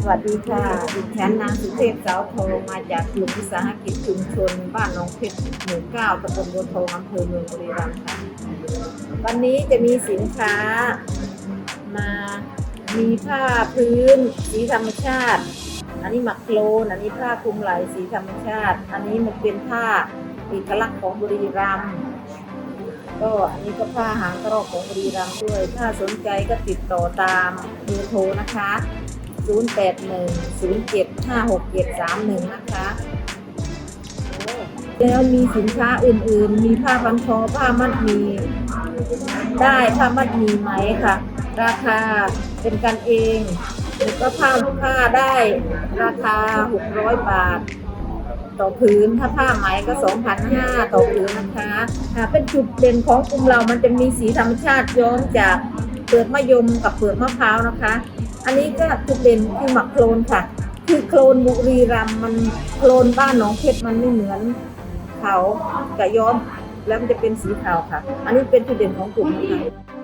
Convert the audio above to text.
สวัสดีค่ะดิฉันนางสุเทพสาวทองมาจากกลุ่มวิสาหกิจชุมชน บ้านหนองเพชรหมู่เก้าตำบลบัวทองอำเภอเมืองบุรีรัมย์ค่ะ วันนี้จะมีสินค้ามา มีผ้าพื้น สีธรรมชาติ อันนี้หมักโคลน อันนี้ผ้าคลุมไหล่สีธรรมชาติ อันนี้มันเป็นผ้าเอกลักษณ์ของบุรีรัมย์ก็อันนี้ก็ผ้าหางกระรอกของบุรีรัมย์ด้วย ถ้าสนใจก็ติดต่อตามเบอร์โทรนะคะ 0810756731 นะคะ แล้วมีสินค้าอื่นๆ มีผ้าพันคอผ้ามัดหมีได้ผ้ามัดหมีไหมค่ะ ราคาเป็นกันเองแล้วก็ผ้าผ้าได้ราคา 600 บาทต่อผืนถ้าผ้าไหมก็2,500ต่อผืนนะคะอ่าเป็นจุดเด่นของกลุ่มเรามันจะมีสีธรรมชาติย้อมจากเปลือกมะยมกับเปลือกมะพร้าวนะคะ อันนี้ก็จุดเด่นคือหมักโคลนค่ะ คือโคลนบุรีรัมมันโคลนบ้านหนองเพชรมันไม่เหมือนเขากะย้อมแล้วมันจะเป็นสีขาวค่ะ อันนี้เป็นจุดเด่นของกลุ่มนะคะ